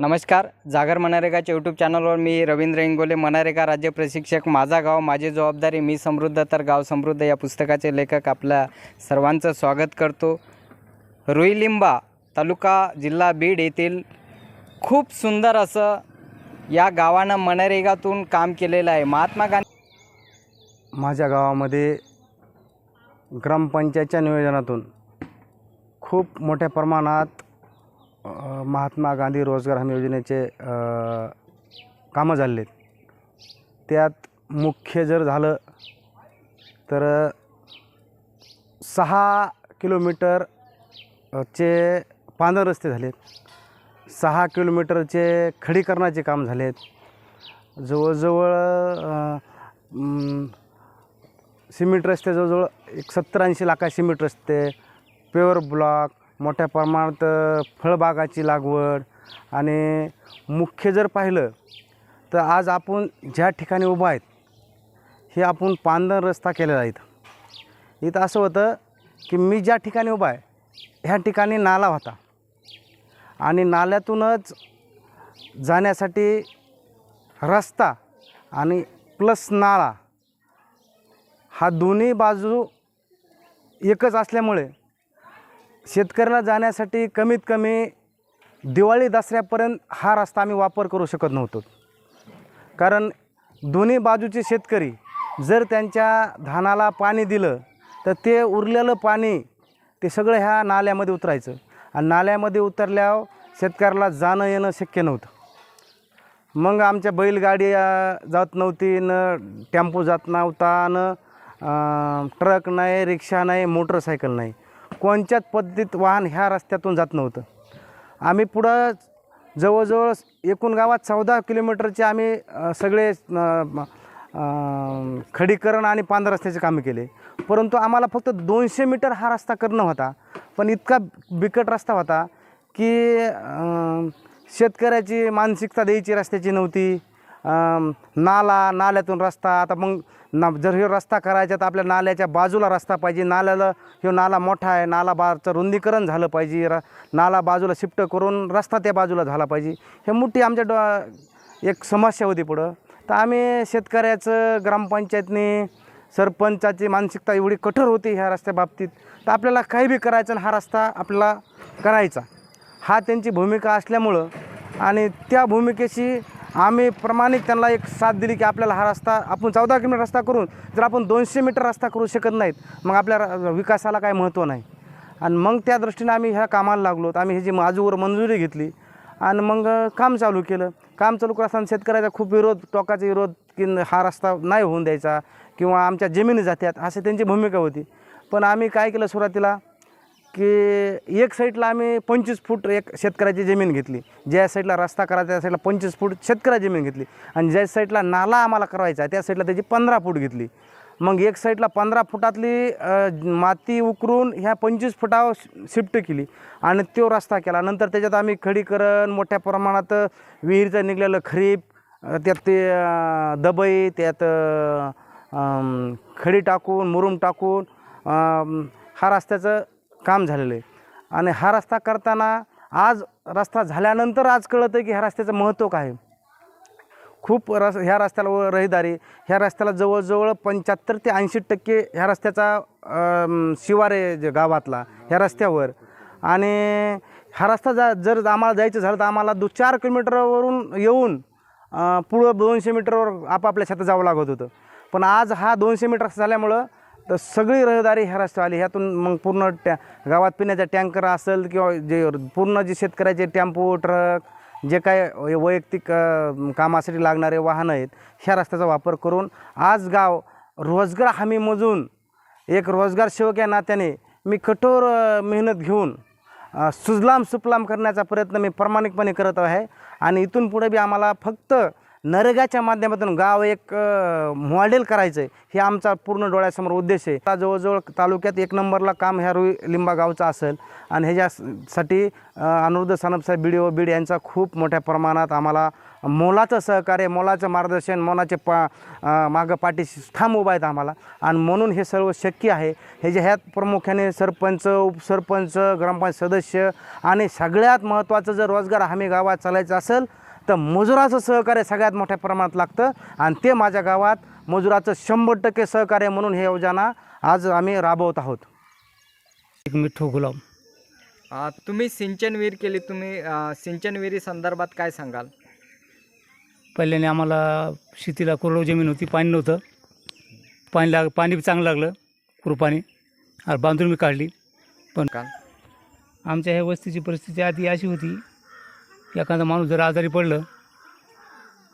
नमस्कार जागर मनरेगाच्या यूट्यूब चॅनलवर मी रवींद्र इंगोले मनरेगा राज्य प्रशिक्षक माझा गाव माझी जबाबदारी मी समृद्ध तर गाव समृद्ध या पुस्तकाचे लेखक आपल्या सर्वांचं स्वागत करतो. रुईलिंबा तालुका जिल्हा बीड येथील खूप सुंदर असं या गावानं मनरेगातून काम केलेलं आहे. महात्मा गांधी माझ्या गावामध्ये ग्रामपंचायतच्या नियोजनातून खूप मोठ्या प्रमाणात महात्मा गांधी रोजगार हमी योजनेचे कामं कामं आहेत त्यात मुख्य जर झालं तर सहा किलोमीटर चे पांढर रस्ते झालेत. सहा किलोमीटरचे खडीकरणाचे काम झालेत. जवळजवळ सिमेंट रस्ते जवळजवळ एक सत्तर ऐंशी लाखा सिमेंट रस्ते पेवर ब्लॉक मोठ्या प्रमाणात फळबागाची लागवड. आणि मुख्य जर पाहिलं तर आज आपण ज्या ठिकाणी उभा आहेत हे आपण पांदर रस्ता केलेला आहे इथं. इथं असं होतं की मी ज्या ठिकाणी उभा आहे ह्या ठिकाणी नाला होता. आणि नाल्यातूनच जाण्यासाठी रस्ता आणि प्लस नाळा हा दोन्ही बाजू एकच असल्यामुळे शेतकऱ्याला जाण्यासाठी कमीत कमी दिवाळी दसऱ्यापर्यंत हा रस्ता आम्ही वापर करू शकत नव्हतो. कारण दोन्ही बाजूचे शेतकरी जर त्यांच्या धानाला पाणी दिलं तर ते उरलेलं पाणी ते सगळं ह्या नाल्यामध्ये उतरायचं. आणि नाल्यामध्ये उतरल्यावर शेतकऱ्याला जाणं येणं शक्य नव्हतं. मग आमच्या बैलगाडी जात नव्हती न टेम्पो जात नव्हता न ट्रक नाही रिक्षा नाही मोटरसायकल नाही. कोणत्याच पद्धतीत वाहन ह्या रस्त्यातून जात नव्हतं. आम्ही पुढं जवळजवळ एकूण गावात चौदा किलोमीटरचे आम्ही सगळे खडीकरण आणि पांढर रस्त्याचे कामे केले. परंतु आम्हाला फक्त दोनशे मीटर हा रस्ता करणं होता. पण इतका बिकट रस्ता होता की शेतकऱ्याची मानसिकता द्यायची रस्त्याची नव्हती. नाला नाल्यातून रस्ता आता मग ना जर हे रस्ता करायचा तर आपल्या नाल्याच्या बाजूला रस्ता पाहिजे. नाल्याला ह्यो नाला मोठा आहे नाला बारचं रुंदीकरण झालं पाहिजे. र नाला बाजूला शिफ्ट करून रस्ता त्या बाजूला झाला पाहिजे. हे मोठी आमच्या डो एक समस्या होती पुढं. तर आम्ही शेतकऱ्याचं ग्रामपंचायतनी सरपंचाची मानसिकता एवढी कठोर होती ह्या रस्त्याबाबतीत तर आपल्याला काही बी करायचं आणि हा रस्ता आपल्याला करायचा. हा त्यांची भूमिका असल्यामुळं आणि त्या भूमिकेशी आम्ही प्रामाणिक त्यांना एक साथ दिली की आपल्याला हा रस्ता आपण चौदा किलोमीटर रस्ता करून जर आपण दोनशे मीटर रस्ता करू शकत नाहीत मग आपल्या र- विकासाला काय महत्त्व नाही. आणि मग त्या दृष्टीने आम्ही ह्या कामाला लागलो. आम्ही ह्याची आजूवर मंजुरी घेतली आणि मग काम चालू केलं. काम चालू करत असताना शेतकऱ्याचा खूप विरोध टोकाचा विरोध की हा रस्ता नाही होऊन द्यायचा किंवा आमच्या जमिनी जात्यात अशी त्यांची भूमिका होती. पण आम्ही काय केलं सुरुवातीला? की एक साईडला आम्ही पंचवीस फूट एक शेतकऱ्याची जमीन घेतली. ज्या साईडला रस्ता करायचा त्या साईडला पंचवीस फूट शेतकऱ्याची जमीन घेतली. आणि ज्या साईडला नाला आम्हाला करायचा आहे त्या साईडला त्याची पंधरा फूट घेतली. मग एक साईडला पंधरा फुटातली माती उकरून ह्या पंचवीस फुटावर शिफ्ट केली. आणि तो रस्ता केला. नंतर त्याच्यात आम्ही खडीकरण मोठ्या प्रमाणात विहिरीचं निघलेलं खरीप त्यात ते दबई त्यात खडी टाकून मुरुम टाकून हा रस्त्याचं काम झालेलं आहे. आणि हा रस्ता करताना आज रस्ता झाल्यानंतर आज कळतं की ह्या रस्त्याचं महत्त्व काय आहे. खूप रस ह्या रस्त्याला व रहदारी ह्या रस्त्याला जवळजवळ पंच्याहत्तर ते ऐंशी टक्के ह्या रस्त्याचा शिवार आहे जे गावातला ह्या रस्त्यावर. आणि हा रस्ता जा जर आम्हाला जायचं झालं तर आम्हाला दो चार किलोमीटरवरून येऊन पुढं दोनशे मीटरवर आपापल्या शेतात जावं लागत होतं. पण आज हा दोनशे मीटर झाल्यामुळं तर सगळी रहदारी ह्या रस्त्यावर आली ह्यातून मग पूर्ण टॅ गावात पिण्याचा टँकर असेल किंवा जे पूर्ण जे शेतकऱ्याचे टेम्पो ट्रक जे काय वैयक्तिक कामासाठी लागणारे वाहनं आहेत ह्या रस्त्याचा वापर करून आज गाव रोजगार हमीमधून एक रोजगार सेवक या नात्याने मी कठोर मेहनत घेऊन सुजलाम सुफलाम करण्याचा प्रयत्न मी प्रामाणिकपणे करत आहे. आणि इथून पुढे बी आम्हाला फक्त नरेगाच्या माध्यमातून गाव एक मॉडेल करायचं आहे हे आमचा पूर्ण डोळ्यासमोर उद्देश आहे. आता जवळजवळ तालुक्यात एक नंबरला काम ह्या रुई लिंबा गावचं असेल. आणि ह्याच्यासाठी अ, अनिरुद्ध सानपसाहेब बी डी ओ बीड यांचा खूप मोठ्या प्रमाणात आम्हाला मोलाचं सहकार्य मोलाचं मार्गदर्शन मोलाचे पा मागं पाठीशी ठाम उभा आहेत आम्हाला. आणि म्हणून हे सर्व शक्य आहे. हे जे ह्यात प्रामुख्याने सरपंच उपसरपंच ग्रामपंचायत सदस्य आणि सगळ्यात महत्त्वाचं जर रोजगार हमी गावात चालायचं असेल तर मजुराचं सहकार्य सगळ्यात मोठ्या प्रमाणात लागतं. आणि ते माझ्या गावात मजुराचं शंभर टक्के सहकार्य म्हणून हे योजना आज आम्ही राबवत आहोत. एक मिठ्ठू गुलाम. अ, तुम्ही सिंचन विहीर केली तुम्ही अ, सिंचन विहिरी संदर्भात काय सांगाल? पहिल्याने आम्हाला शेतीला कोरडवाहू जमीन होती पाणी नव्हतं. पाणी लाग पाणी बी चांगलं लागलं कुरपाणी आणि बांधून मी काढली. का आमच्या ह्या वस्तीची परिस्थिती आधी अशी होती एखादा माणूस जर आजारी पडलं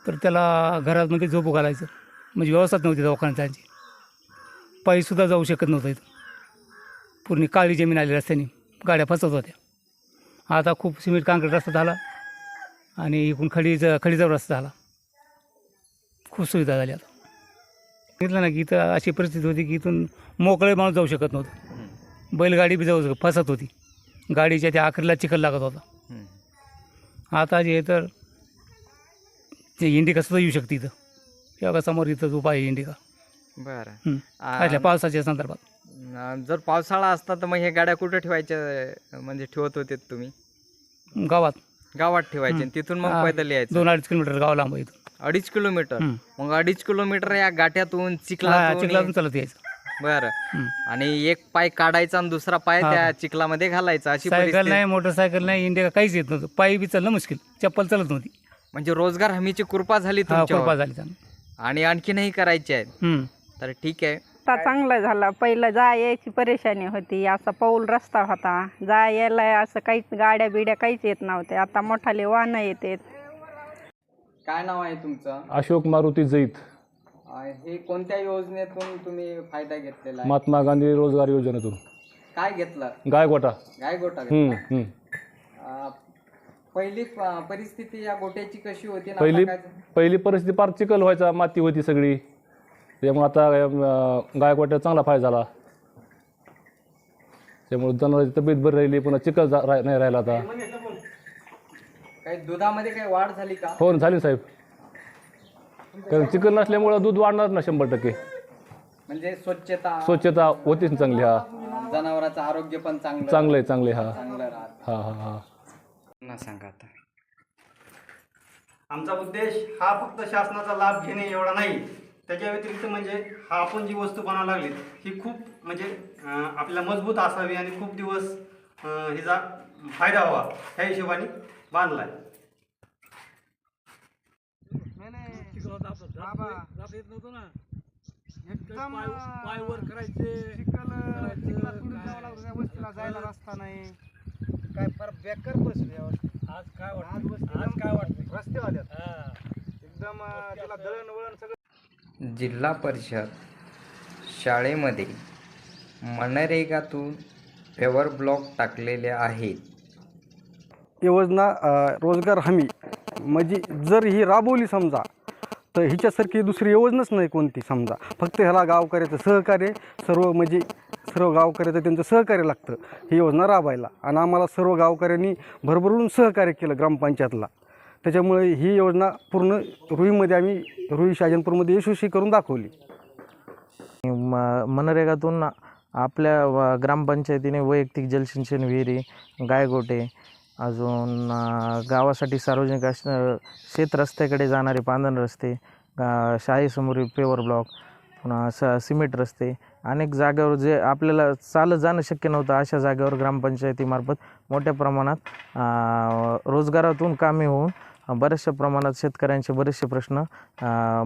तर त्याला घरामध्ये झोपू घालायचं. म्हणजे व्यवस्थाच नव्हती दवाखान्याची पायीसुद्धा जाऊ शकत नव्हतं इथं. पूर्ण काळी जमीन आली रस्त्याने. गाड्या फसत होत्या. आता खूप सिमेंट काँक्रीट रस्ता झाला आणि इकडून खडीचा खडीचा रस्ता झाला. खूप सुविधा झाल्या आता. सांगितलं ना की इथं अशी परिस्थिती होती की इथून मोकळे माणूस जाऊ शकत नव्हतं. बैलगाडी बी जाऊ शकत फसत होती. गाडीच्या त्या आखरीला चिखल लागत होता. आता जे तर ते इंडिका सुद्धा येऊ शकते इथं. तेव्हा समोर इथं उपाय आहे इंडिका. बरं. असल्या पावसाच्या संदर्भात. अ, जर पावसाळा असता तर मग हे गाड्या कुठं ठेवायच्या म्हणजे ठेवत होते तुम्ही? गावात. गावात ठेवायचे. आणि तिथून मग पैदल यायचं? दोन अडीच किलोमीटर गाव लांब आहे इथं. अडीच किलोमीटर? हं. मग अडीच किलोमीटर या गाठ्यातून हा, चिखलातून चिखलातून चालत यायचं. बरं. आणि एक पाय काढायचा आणि दुसरा पाय हा. त्या चिखलामध्ये घालायचा अशी सायकल परिस्थिती. नाही मोटरसायकल नाही इंडिका काहीच येत नव्हतं. पायी बी चालणं मुश्किल. चप्पल चालत नव्हती. म्हणजे रोजगार हमीची कृपा झाली हा तुमच्यावर. कृपा झाली आणि आणखीनही करायची आहेत. हं. तर ठीक आहे. रस्ता चांगला झाला. पहिलं जा यायची परेशानी होती. असा पाऊल रस्ता होता. जा यायला असं काहीच गाड्या बिड्या काहीच येत नव्हत्या. आता मोठाले वाहनं येतात काय नाव आहे तुमचं? अशोक मारुती जैत. हे कोणत्या योजनेतून तुम्ही फायदा घेतलेला आहे? महात्मा गांधी रोजगार योजनेतून. काय घेतलं? गायगोटा. गाय गोटा हम्म, घेतला हम्म. अ, पहिली प- परिस्थिती या गोट्याची कशी होती पहिली? पहिली परिस्थिती फार चिखल व्हायचा माती होती सगळी. त्यामुळे आता अं, चांगला फायदा झाला. त्यामुळे जनावरांची तब्येत बरी राहिली पुन्हा चिखल जा- राह- नाही राहिला आता. काही दुधामध्ये काही वाढ झाली का? हो ना झाली साहेब. कारण चिखल नसल्यामुळं दूध वाढणार ना शंभर टक्के. म्हणजे स्वच्छता. स्वच्छता होतीच ना चांगली हा. जनावरांचं आरोग्य पण चांगलं. चांगलं आहे चांगले हा. चांगलं राहत. हा हा हा. सांगा आता. आमचा उद्देश हा फक्त शासनाचा लाभ घेणे एवढा नाही. त्याच्या व्यतिरिक्त म्हणजे हा आपण जी वस्तू बनावं लागली ही खूप म्हणजे अं, आपल्याला मजबूत असावी आणि खूप दिवस अं, हिचा फायदा व्हावा. ह्या हिशोबाने एकदम जायला रस्ता नाही. काय फार बेकार परिस्थिती आज काय वाटतं? आज काय वाटतं? रस्ते आल्यात एकदम अं, त्याला दळण वळण सगळं जिल्हा परिषद शाळेमध्ये मनरेगातून पेवर ब्लॉक टाकलेले आहेत. योजना अ, रोजगार हमी. म्हणजे जर ही राबवली समजा तर हिच्यासारखी दुसरी योजनाच नाही कोणती समजा. फक्त ह्याला गावकऱ्याचं सहकार्य सर्व म्हणजे सर्व गावकऱ्याचं त्यांचं सहकार्य लागतं. ही योजना राबायला. आणि आम्हाला सर्व गावकऱ्यांनी भरभरून सहकार्य केलं ग्रामपंचायतला. त्याच्यामुळे ही योजना पूर्ण रुईमध्ये आम्ही रुई शाजनपूरमध्ये यशस्वी करून दाखवली. म मनरेगातून आपल्या व- ग्रामपंचायतीने वैयक्तिक जलसिंचन विहिरी गायगोटे अजून गावासाठी सार्वजनिक अस शेत रस्त्याकडे जाणारे पांधन रस्ते अ, शाळेसमोरील पेवर ब्लॉक पुन्हा स सिमेंट रस्ते अनेक जागेवर जे आपल्याला चालत जाणं शक्य नव्हतं अशा जागेवर ग्रामपंचायतीमार्फत मोठ्या प्रमाणात रोजगारातून कामे होऊन बऱ्याचशा प्रमाणात शेतकऱ्यांचे बरेचसे प्रश्न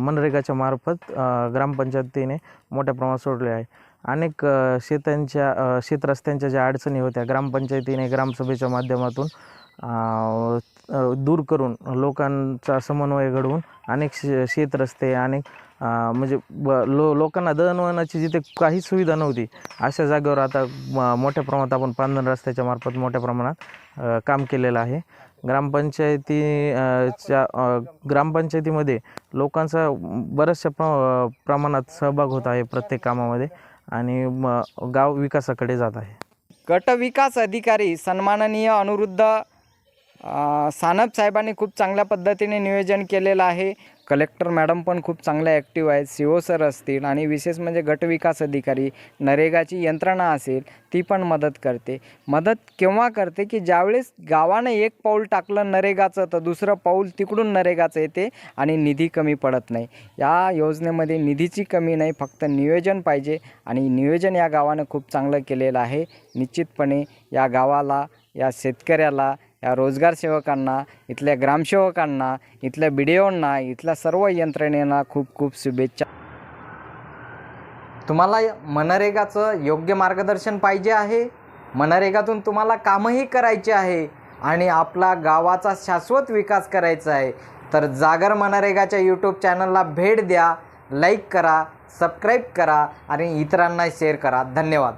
मनरेगाच्या मार्फत ग्रामपंचायतीने मोठ्या प्रमाणात सोडले आहे. अनेक शेतांच्या शेतरस्त्यांच्या ज्या अडचणी होत्या ग्रामपंचायतीने ग्रामसभेच्या माध्यमातून दूर करून लोकांचा समन्वय घडवून अनेक शे शेतरस्ते अनेक म्हणजे ब लो लोकांना दळणवळणाची जिथे काही सुविधा नव्हती अशा जागेवर आता म- मोठ्या प्रमाणात आपण पांधन रस्त्याच्या मार्फत मोठ्या प्रमाणात काम केलेलं आहे. ग्रामपंचायती च्या ग्रामपंचायतीमध्ये लोकांचा बऱ्याचशा प्र प्रमाणात सहभाग होत आहे प्रत्येक कामामध्ये. आणि म गाव विकासाकडे जात आहे. गट विकास अधिकारी सन्माननीय अनुरुद्ध अ, सानप साहेबांनी खूप चांगल्या पद्धतीने नियोजन केलेलं आहे. कलेक्टर मॅडम पण खूप चांगल्या ॲक्टिव्ह आहेत सी ओ सर असतील आणि विशेष म्हणजे गट विकास अधिकारी नरेगाची यंत्रणा असेल ती पण मदत करते. मदत केव्हा करते की ज्यावेळेस गावानं एक पाऊल टाकलं नरेगाचं तर दुसरं पाऊल तिकडून नरेगाचं येते आणि निधी कमी पडत नाही. या योजनेमध्ये निधीची कमी नाही फक्त नियोजन पाहिजे आणि नियोजन या गावानं खूप चांगलं केलेलं आहे. निश्चितपणे या गावाला या शेतकऱ्याला या रोजगार सेवकांना इथल्या ग्रामसेवकांना इथल्या बी ओंना इथल्या सर्व यंत्रणेना खूप खूप शुभेच्छा. तुम्हाला मनरेगाचं योग्य मार्गदर्शन पाहिजे आहे? मनरेगातून तुम्हाला कामही करायचे आहे आणि आपला गावाचा शाश्वत विकास करायचा आहे. तर जागर मनरेगाच्या यूट्यूब चॅनलला भेट द्या लाईक करा सबस्क्राईब करा आणि इतरांना शेअर करा. धन्यवाद.